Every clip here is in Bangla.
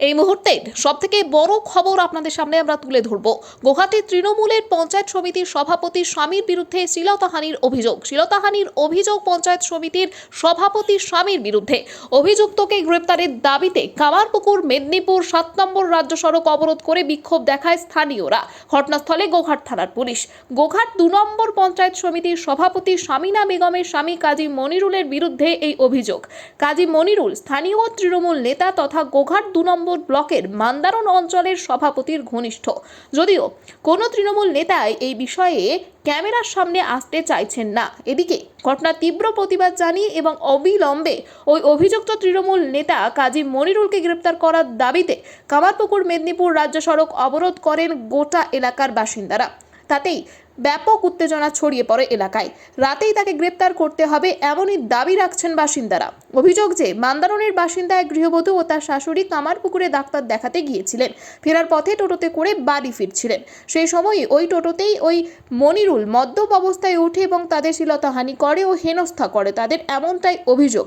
এই মুহূর্তের সব থেকে বড় খবর আপনাদের সামনে আমরা তুলে ধরব। গুয়াহাটির তৃণমূলের পঞ্চায়েত সমিতির সভাপতি স্বামীর বিরুদ্ধে শ্লীলতাহানির অভিযোগ। শ্লীলতাহানির অভিযোগ পঞ্চায়েত সমিতির সভাপতি স্বামীর বিরুদ্ধে। অভিযুক্তকে গ্রেপ্তারের দাবিতে কামারপুকুর, মেদিনীপুর, সাত নম্বর রাজ্য সড়ক অবরোধ করে বিক্ষোভ দেখায় স্থানীয়রা। ঘটনাস্থলে গোঘাট থানার পুলিশ। গোঘাট দু নম্বর পঞ্চায়েত সমিতির সভাপতি স্বামীনা বেগমের স্বামী কাজী মনিরুলের বিরুদ্ধে এই অভিযোগ। কাজী মনিরুল, স্থানীয় তৃণমূল নেতা তথা গোঘাট দু নম্বর ব্লকের মান্দারণ অঞ্চলের সভাপতির ঘনিষ্ঠ। যদিও কোনো তৃণমূল নেতাই এই বিষয়ে ক্যামেরার সামনে আসতে চাইছেন না। এদিকে ঘটনার তীব্র প্রতিবাদ জানিয়ে এবং অবিলম্বে ওই অভিযুক্ত তৃণমূল নেতা কাজী মনিরুলকে গ্রেপ্তার করার দাবিতে কামারপুকুর, মেদিনীপুর রাজ্য সড়ক অবরোধ করেন গোটা এলাকার বাসিন্দারা। তাতেই ব্যাপক উত্তেজনা ছড়িয়ে পড়ে এলাকায়। রাতেই তাকে গ্রেপ্তার করতে হবে এমনই দাবি রাখছেন বাসিন্দারা। অভিযোগ যে, মান্দারণের বাসিন্দা এক গৃহবধূ ও তার শাশুড়ি কামারপুকুরে ডাক্তার দেখাতে গিয়েছিলেন। ফেরার পথে টোটোতে করে বাড়ি ফিরছিলেন। সেই সময়ই ওই টোটোতেই ওই মনিরুল মদ্যপ অবস্থায় ওঠে এবং তাদের শ্লীলতাহানি করে ও হেনস্থা করে। তাদের এমনটাই অভিযোগ।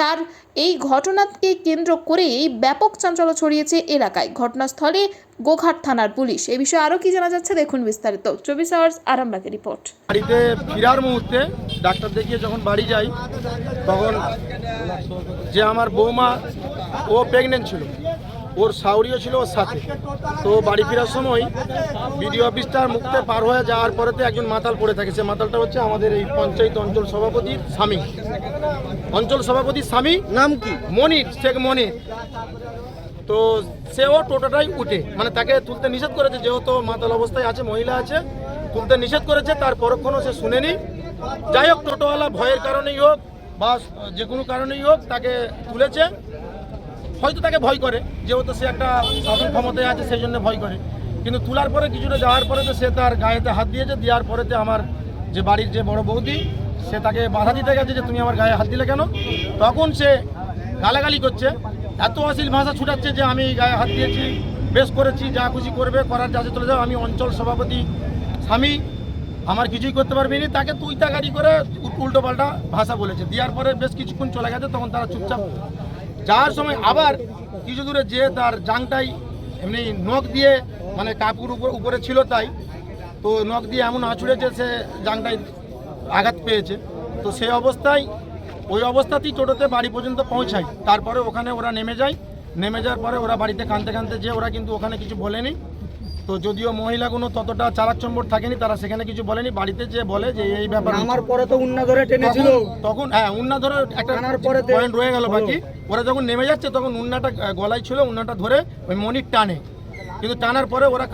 তার এই ঘটনাকে কেন্দ্র করেই ব্যাপক চাঞ্চল্য ছড়িয়েছে এলাকায়। ঘটনাস্থলে গোঘাট থানার পুলিশ। এ বিষয়ে আরও কি জানা যাচ্ছে দেখুন বিস্তারিত। চব্বিশ আওয়ার্স আরামবাগের রিপোর্ট। বাড়িতে ফেরার মুহূর্তে ডাক্তার দেখিয়ে যখন বাড়ি যাই, তখন যে আমার বৌমা, ও প্রেগনেন্ট ছিল। ওর সাউরিও ছিল ওর সাথে। তো বাড়ি ফেরার সময় বিডিও অফিসটার মুখতে পার হয়ে যাওয়ার পরেতে একজন মাতাল পড়ে থাকে। সে মাতালটা হচ্ছে আমাদের এই পঞ্চায়েত অঞ্চল সভাপতির স্বামী। অঞ্চল সভাপতির স্বামী নাম কি? মনির শেখ মনির। তো সেও টোটোটাই উঠে। মানে তাকে তুলতে নিষেধ করেছে যেহেতু মাতাল অবস্থায় আছে মহিলা আছে তুলতে নিষেধ করেছে তার পরক্ষণও সে শুনেনি। যাই হোক টোটোওয়ালা ভয়ের কারণেই হোক বা যে কোনো কারণেই হোক তাকে তুলেছে। হয়তো তাকে ভয় করে, যেহেতু সে একটা শাসন ক্ষমতায় আছে, সেই জন্য ভয় করে। কিন্তু তোলার পরে কিছুটা যাওয়ার পরে তো সে তার গায়েতে হাত দিয়েছে, দেওয়ার পরেতে আমার যে বাড়ির যে বড় বৌদি, সে তাকে বাধা দিতে গেছে যে তুমি আমার গায়ে হাত দিলে কেন? তখন সে গালাগালি করছে, এত অশ্লীল ভাষা ছুটাচ্ছে যে আমি গায়ে হাত দিয়েছি, বেশ করেছি, যা খুশি করবে, করার যা চলে যাও, আমি অঞ্চল সভাপতি স্বামী, আমার কিছুই করতে পারবি নি। তাকে তুই তাকারি করে উল্টো পাল্টা ভাষা বলেছে। দেওয়ার পরে বেশ কিছুক্ষণ চলে গেছে, তখন তারা চুপচাপ যাওয়ার সময় আবার কিছু দূরে যে তার জাংটাই এমনি নখ দিয়ে মানে কাপুর উপর, উপরে ছিল তাই, তো নখ দিয়ে এমন আঁচুড়েছে সে জাংটাই আঘাত পেয়েছে। তো সেই অবস্থায়, ওই অবস্থাতেই টোটোতে বাড়ি পর্যন্ত পৌঁছায়। তারপরে ওখানে ওরা নেমে যায়। নেমে যাওয়ার পরে ওরা বাড়িতে কানতে কানতে যে ওরা কিন্তু ওখানে কিছু বলেনি। তো যদিও মহিলাগুলো ততটা চালাকচম্বর থাকেনি তারা সেখানে কিছু বলেনি। বাড়িতে যে বলে যে এই ব্যাপার আমার পরে তো উন্না ধরে টেনেছিল। তখন- হ্যাঁ উন্না ধরে একটা পরেতে- পয়েন্ট রয়ে গেল বাকি। ওরা যখন নেমে যাচ্ছে তখন উন্নাটা গলায় ছিল উন্নাটা ধরে ওই মনির টানে। কিন্তু টানার পরে ওরা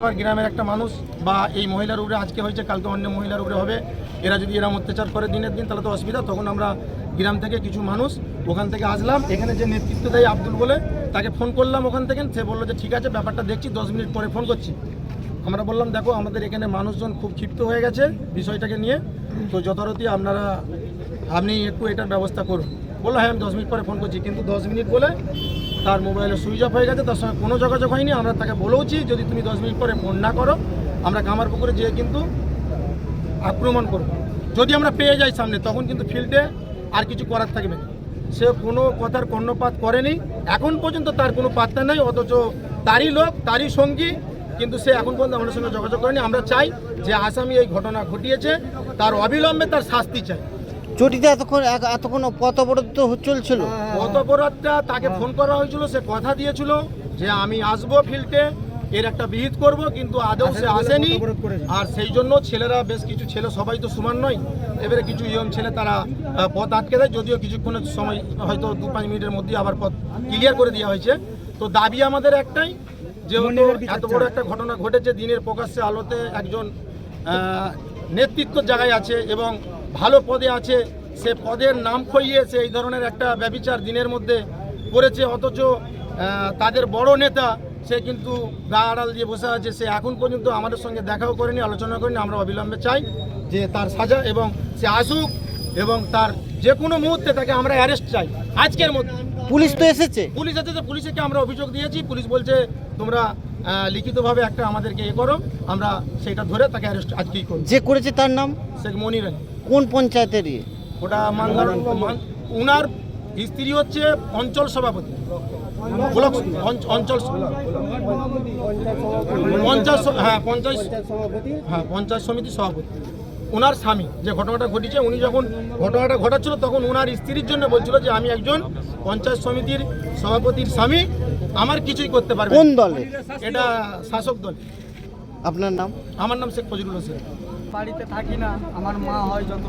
আবার গ্রামের একটা মানুষ বা এই মহিলার উপরে আজকে হয়েছে কালকে অন্য মহিলার উপরে হবে। এরা যদি এরম অত্যাচার করে দিনের দিন তাহলে তো অসুবিধা। তখন আমরা গ্রাম থেকে কিছু মানুষ ওখান থেকে আসলাম। এখানে যে নেতৃত্ব দেয় আব্দুল বলে তাকে ফোন করলাম ওখান থেকে, সে বলল যে ঠিক আছে, ব্যাপারটা দেখছি, দশ মিনিট পরে ফোন করছি। আমরা বললাম, দেখো, আমাদের এখানে মানুষজন খুব ক্ষিপ্ত হয়ে গেছে বিষয়টাকে নিয়ে। তো যথারীতি আপনারা, আপনি একটু এটার ব্যবস্থা করুন। বলল হ্যাঁ আমি দশ মিনিট পরে ফোন করছি। কিন্তু দশ মিনিট বলে তার মোবাইলে সুইচ অফ হয়ে গেছে, তার সঙ্গে কোনো যোগাযোগ হয়নি। আমরা তাকে বলেওছি, যদি তুমি দশ মিনিট পরে ফোন না করো, আমরা কামার পুকুরে যেয়ে কিন্তু আক্রমণ করব। যদি আমরা পেয়ে যাই সামনে, তখন কিন্তু ফিল্ডে আর কিছু করার থাকবে না। সে কোনো কথার কর্ণপাত করেনি। এখন পর্যন্ত তার কোনো পাত্তা নেই অথচ তারই লোক তারই সঙ্গী কিন্তু সে এখন পর্যন্ত আমাদের সঙ্গে যোগাযোগ করেনি। আমরা চাই যে আসামি এই ঘটনা ঘটিয়েছে তার অবিলম্বে তার শাস্তি চাই। চটিতে এতক্ষণ এতক্ষণ পথ অবরোধ তো চলছিল? গত অপরাধটা তাকে ফোন করা হয়েছিল সে কথা দিয়েছিল যে আমি আসব ফিল্ডে। এর একটা বিহিত করব কিন্তু আদৌ সে আসেনি আর সেই জন্য ছেলেরা বেশ কিছু ছেলে সবাই তো সমান নয়। এবারে কিছু ইয়ং ছেলে তারা পথ আটকে দেয় যদিও কিছুক্ষণের সময় হয়তো দু পাঁচ মিনিটের মধ্যে আবার পথ ক্লিয়ার করে দেওয়া হয়েছে। তো দাবি আমাদের একটাই যেহেতু এত বড় একটা ঘটনা ঘটেছে দিনের প্রকাশ্যে আলোতে একজন আহ, নেতৃত্বর জায়গায় আছে এবং ভালো পদে আছে। সে পদের নাম খইয়ে সে এই ধরনের একটা ব্যবিচার দিনের মধ্যে করেছে অথচ তাদের বড় নেতা সে কিন্তু গা আড়াল দিয়ে বসে আছে সে এখন পর্যন্ত আমাদের সঙ্গে দেখাও করেনি আলোচনা করেনি আমরা অবিলম্বে চাই যে তার সাজা এবং সে আসুক এবং তার যে কোনো মুহূর্তে তাকে আমরা অ্যারেস্ট চাই। আজকের মধ্যে পুলিশ তো এসেছে। পুলিশ যে পুলিশকে আমরা অভিযোগ দিয়েছি পুলিশ বলছে তোমরা লিখিতভাবে একটা আমাদেরকে এ করো আমরা সেটা ধরে তাকে অ্যারেস্ট আজকেই করব। যে করেছে তার নাম? শেখ মনির। কোন পঞ্চায়েতের ইয়ে ওটা মান্দার উনার স্ত্রী হচ্ছে অঞ্চল সভাপতি। ব্লক অঞ্চল পঞ্চায়েত হ্যাঁ পঞ্চায়েত হ্যাঁ পঞ্চায়েত সমিতি সভাপতি। ওনার স্বামী যে ঘটনাটা ঘটেছে উনি যখন ঘটনাটা ঘটাচ্ছিল তখন ওনার স্ত্রীর জন্য বলছিল যে আমি একজন পঞ্চায়েত সমিতির সভাপতির স্বামী আমার কিছুই করতে পারবে কোন। দলে? এটা শাসক দল। আপনার নাম? আমার নাম শেখ ফজলুল হোসেন। বাড়িতে থাকি না, আমার মা হয় যত।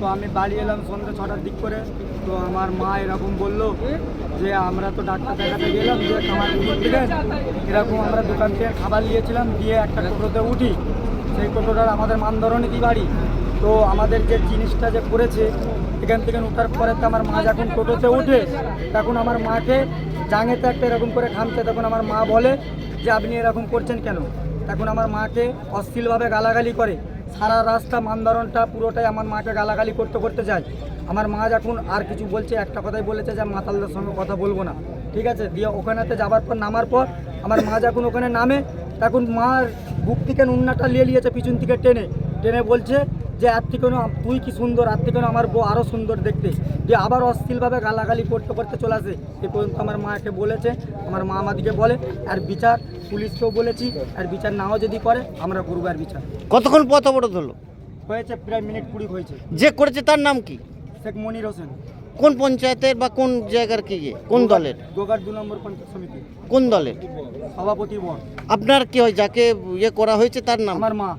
তো আমি বাড়ি এলাম সন্ধ্যে ছটার দিক করে, তো আমার মা এরকম বলল যে, আমরা তো ডাক্তার দেখাতে গেলাম, যে খাবার দিলেন এরকম আমরা দোকান থেকে খাবার নিয়েছিলাম, দিয়ে একটা টোটোতে উঠি। সেই টোটোটার আমাদের মানধরণীতি বাড়ি? তো আমাদের যে জিনিসটা যে করেছে, এখান থেকে ওঠার পরে তো আমার মা যখন টোটোতে উঠে, তখন আমার মাকে জাঙেতে একটা এরকম করে খামছে তখন আমার মা বলে যে, আপনি এরকম করছেন কেন? তখন আমার মাকে অশ্লীলভাবে গালাগালি করে। সারা রাস্তা মানদারণটা পুরোটাই আমার মাকে গালাগালি করতে করতে যায়। আমার মা যখন আর কিছু বলছে, একটা কথাই বলেছে যে মাতালদের সঙ্গে কথা বলব না। ঠিক আছে? দিয়ে ওখানেতে যাবার পর, নামার পর, আমার মা যখন ওখানে নামে, তখন মার বুক থেকে নুন্নাটা নিয়ে নিয়েছে পিছন থেকে টেনে। টেনে বলছে যে আর থেকে তুই কি সুন্দর আর থেকে আমার বউ আরও সুন্দর দেখতে। যে আবার অশ্লীলভাবে গালাগালি করতে করতে চলে আসে। এ পর্যন্ত আমার মাকে বলেছে আমার মা আমাদেরকে বলে আর বিচার পুলিশকেও বলেছি আর বিচার নাও যদি করে আমরা করব আর বিচার। কতক্ষণ পথ অবরোধ হলো? হয়েছে প্রায় মিনিট কুড়ি হয়েছে। যে করেছে তার নাম কি? শেখ মনির হোসেন। কোন পঞ্চায়েতের বা কোন জায়গার কি? কোন দলের? গোগার দু নম্বর পঞ্চায়েত সমিতি। কোন দলের? সভাপতি বন আপনার কি হয় যাকে ইয়ে করা হয়েছে তার নাম? আমার মা।